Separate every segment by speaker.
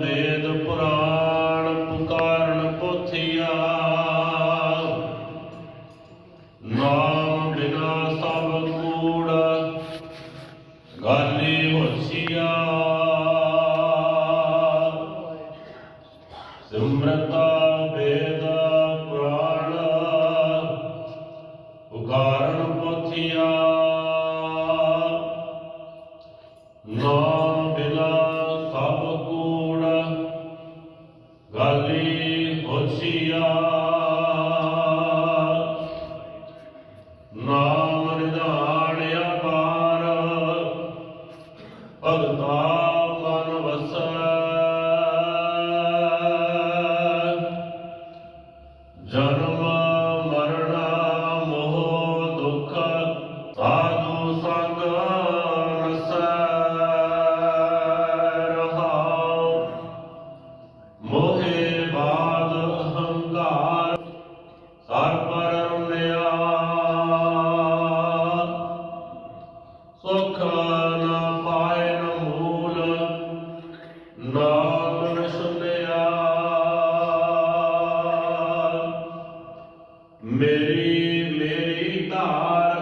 Speaker 1: ਵੇਦ ਪੁਰਾਣ ਪੁਕਾਰਨ ਨਾਮ ਬਿਨਾ ਸਭ ਕੂੜ ਗਾਲੀ ਹੋਸੀਆ। ਸਿਮਰਤਾ ਵੇਦ ਭਗਤਾ ਨਾਮ ਨ ਮੇਰੀ ਮੇਰੀ ਧਾਰ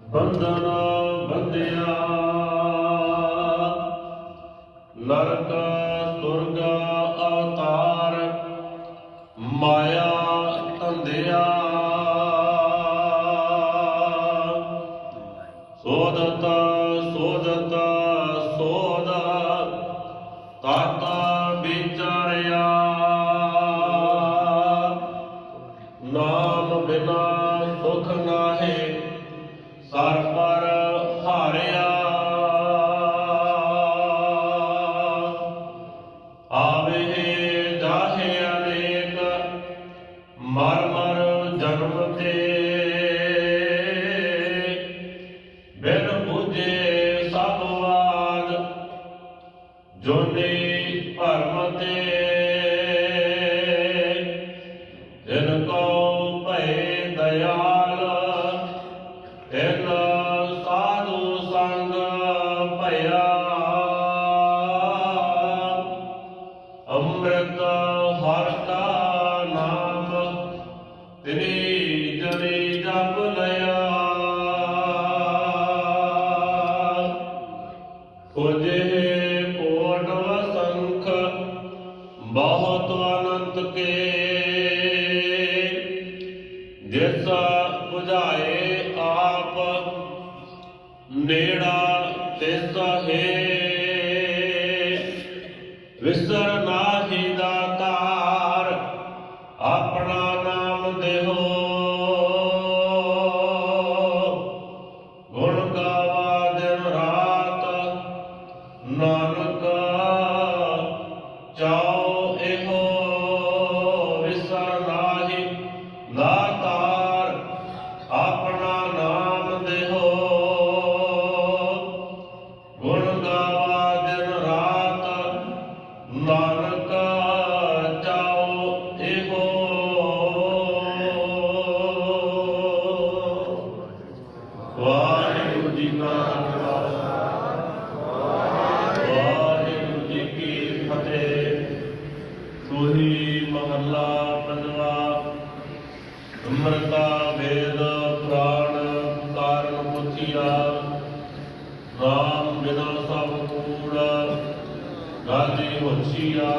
Speaker 1: ਬੰਧਨ ਬੰਧਿਆ। ਨਰਕ ਸੁਰਗ ਅਵਤਾਰ ਮਾਇਆ ਧੰਦਿਆ। ਸੋਦਤ ਸੋਦਤ ਸੋਦ ਤਤ ਵਿਚਾਰਿਆ। ਨਾਮ ਬਿਨਾ ਸੁਖ ਨਾਹੀ, ਸਰ ਪਰ ਹਾਰਿਆ। ਆਵੇ ਜਾਹੇ ਅਨੇਕ, ਮਰ ਮਰ ਜਨਮ ਤੇ ਜੋਨੇ ਭਰਮ ਤੇ ਜਿਨ ਕੋ ਭੈ ਦਇਆਲ ਬਹੁਤ ਅਨੰਤ ਕੇ। ਜਿਸ 부ਝਾਏ ਆਪ ਨੇੜਾ ਤਿਸ ਹੈ ਵਾਹਿਗੁਰੂ ਜੀ ਕਾ ਖਾਲਸਾ, ਵਾਹਿਗੁਰੂ ਜੀ ਕੀ ਫਤਿਹ। ਸੋਹੀ ਮਹੱਲਾ ਪੰਜਵਾ, ਅੰਮ੍ਰਿਤਾ, ਵੇਦ, ਪੁਰਾਣ, ਕਾਰਨ ਪੁੱਛਿਆ। ਰਾਮ ਬਿਨਾ ਸਭ ਕੂੜ ਗਾਲੀ ਹੋਛੀਆ